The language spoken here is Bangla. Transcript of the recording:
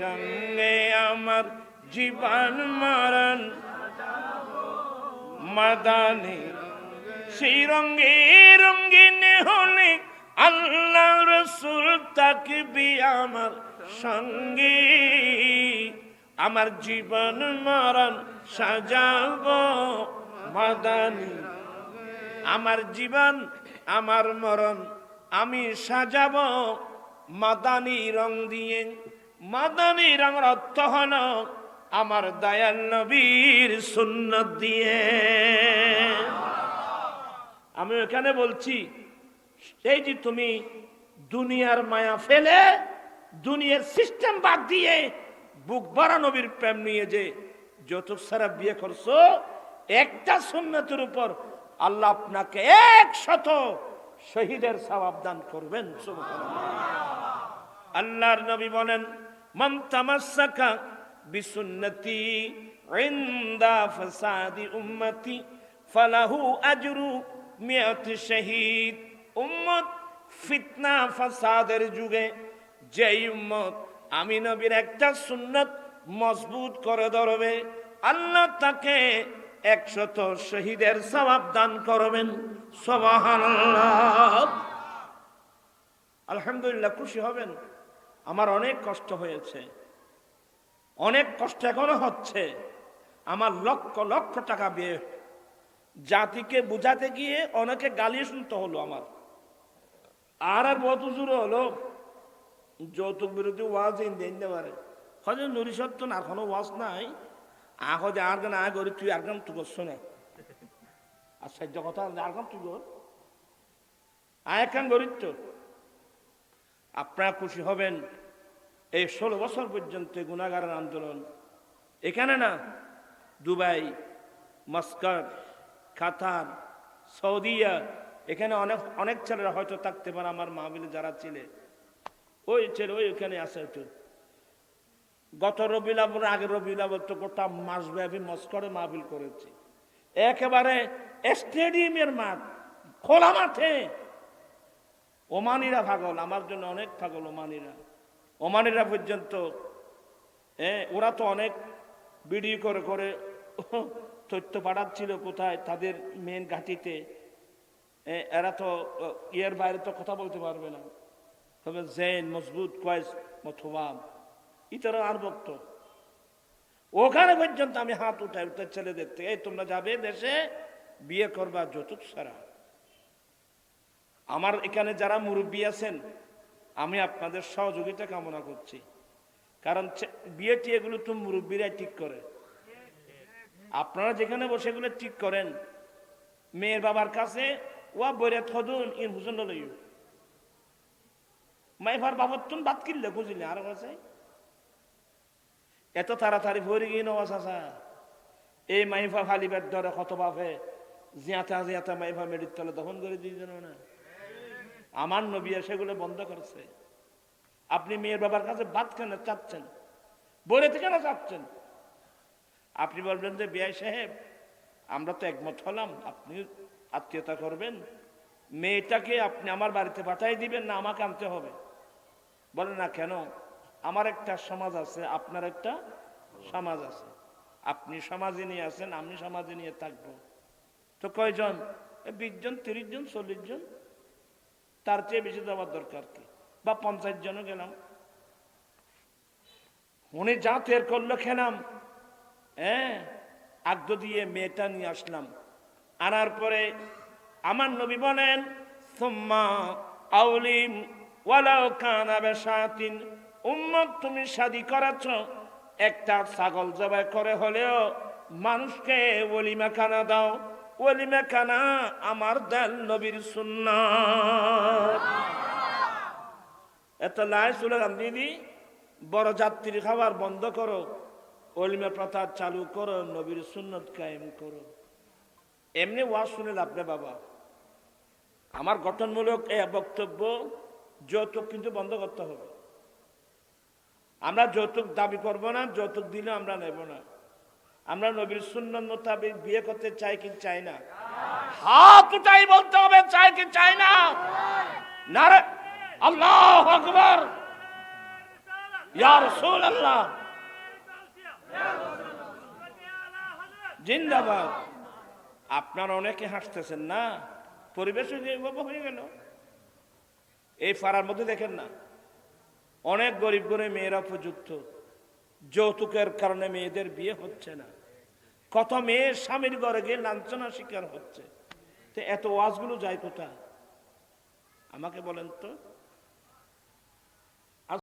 রঙে আমার জীবন মরণ। মাদানি সেই রঙে রঙিন হলে আল্লাহ রসুল তাকবি আমার সঙ্গে। আমার জীবন মরণ সাজাব মাদানি। আমার জীবন, আমার মরণ আমি সাজাব মাদানি রং দিয়ে। মাদানি রঙের অর্থ আমার দয়াল নবীর সুন্নত দিয়ে আমি এখানে বলছি সেই যে তুমি দুনিয়ার মায়া ফেলে, দুনিয়ার সিস্টেম বাদ দিয়ে বুক ভরা নবীর প্রেম নিয়ে যে যৌতুক সারা বিয়ে করছ, একটা সুন্নতের উপর আল্লাহ আপনাকে এক শত শহীদের সওয়াব দান করবেন। আল্লাহর নবী বলেন মান তামাসসাকা বিসুন্নতি ইনদা ফাসাদি উম্মতি ফালাহু আজরু মিয়াত শহীদ। উম্মত ফিতনা ফাসাদের যুগে যেই উম্মত আমি নবীর একটা সুন্নত মজবুত করে ধরবে, আল্লাহ তাকে একশত শহীদের সওয়াব দান করবেন। সুবহানাল্লাহ। আলহামদুলিল্লাহ, খুশি হবেন? আমার অনেক কষ্ট হয়েছে। অনেক কষ্ট এখনও হচ্ছে। আমার লক্ষ লক্ষ টাকা বিয়ে জাতিকে বুঝাতে গিয়ে অনেকে গালি শুনতে হলো আমার। আর আর বহুত জোর হলো। যৌতুক বিরোধী ওয়াজ দিতে পারে। হয়তো নুরি সত্য না কোনো ওয়াজ নাই। আহ আর গান আগ করি, তুই আর গান তুই করছ না? আর সহ্য কথা আর গান তুই কর? আয় কান গরিব তো। আপনারা খুশি হবেন। এই ষোলো বছর পর্যন্ত গুণাগারের আন্দোলন। এখানে না, দুবাই মাস্কাট কাতার সৌদিয়া এখানে অনেক অনেক ছেলেরা হয়তো থাকতে পারে, আমার মাহবিলে যারা ছেলে। ওই ছেলে ওই ওখানে আসে একটু। গত রবিল আবর আগের রবিল আবর তো গোটা মাসব্যাপী মস্করে মাহবিল করেছি। একেবারে স্টেডিয়ামের মাঠ, খোলা মাঠে। ওমানিরা পাগল, আমার জন্য অনেক পাগল ওমানিরা। ওমানিরা পর্যন্ত হ্যাঁ ওরা তো অনেক ভিডিও করে করে তথ্য পাঠাচ্ছিল কোথায়, তাদের মেন ঘাটিতে। এরা তো ইয়ের বাইরে তো কথা বলতে পারবে না। তবে জেন মজবুত কয়েস মথবাম ইতারা আর বক্ত ওখানে পর্যন্ত আমি হাত উঠাই উঠে ছেলেদের দেখতে এই তোমরা যাবে দেশে, বিয়ে করবা যৌতুক সারা। আমার এখানে যারা মুরব্বী আছেন, আমি আপনাদের সহযোগিতা কামনা করছি। কারণ বিয়ে টিয়ে এগুলো তো মুরব্বীরাই ঠিক করে। আপনারা যেখানে বসে এগুলো ঠিক করেন। মেয়ের বাবার কাছে, ওয়া বইরে থদুন ইন মাইফার বাদ কিনলে বুঝিলে আর কাছে এত তাড়াতাড়ি ভরে গিয়ে নেওয়া এই মাইফা ফালিবার ধরে কত বাপে জিয়াতা জিয়াতা মাইফা মেডির তলে দহন করে দিয়ে না আমার নবী সেগুলো বন্ধ করেছে। আপনি মেয়ের বাবার কাছে বাদ কেন চাচ্ছেন? বলে থেকে না চাচ্ছেন? আপনি বলবেন যে, বিআই সাহেব, আমরা তো একমত হলাম, আপনি আত্মীয়তা করবেন। মেয়েটাকে আপনি আমার বাড়িতে পাঠাই দিবেন না, আমাকে আনতে হবে। বলে, না কেন? আমার একটা সমাজ আছে, আপনার একটা সমাজ আছে। আপনি সমাজে নিয়ে আছেন আমি সমাজে নিয়ে থাকব। তো কয়জন? বিশ জন, তিরিশ জন, চল্লিশ জন? তার চেয়ে বেশি দেওয়ার দরকার কি? বা পঞ্চাশ জনও গেলাম। উনি যা তের করল খেলাম। হ্যাঁ? আগ্দ দিয়ে মেয়েটা নিয়ে আসলাম। আনার পরে আমার নবী বলেন, সুম্মা আউলিম ওয়ালাও কানা বেশাতিন। উম্মত তুমি শাদি করাচ্ছ একটা ছাগল জবাই করে হলেও মানুষকে ওলিমা খানা দাও। ওলিমা খানা আমার দেল নবীর এত লাই সুলাম দিদি বড় যাত্রী খাবার বন্ধ করো অলিমা প্রথা চালু করো, নবীর সুন্নত কায়েম করো। এমনি ওয়াজ শুনে লাভ বাবা। আমার গঠনমূলক এ বক্তব্য যৌতুক কিন্তু বন্ধ করতে হবে। আমরা যৌতুক দাবি করব না, যৌতুক দিলে আমরা নেব না। আমরা নবীর সুন্নত মোতাবেক বিয়ে করতে চাই কি চাই না? হাত উঠাই বলতে হবে, চাই কি চাই না? আল্লাহ আকবর। জিন্দাবাদ। আপনারা অনেকে হাসতেছেন না? পরিবেশ হয়ে গেল এই ফাড়ার মধ্যে দেখেন না? অনেক গরিব গরিব মেয়েরা উপযুক্ত। যৌতুকের কারণে মেয়েদের বিয়ে হচ্ছে না। কত মেয়ে স্বামীর ঘরে গিয়ে লাঞ্ছনা শিকার হচ্ছে। তো এত ওয়াজগুলো যায় কোথায়? আমাকে বলেন তো।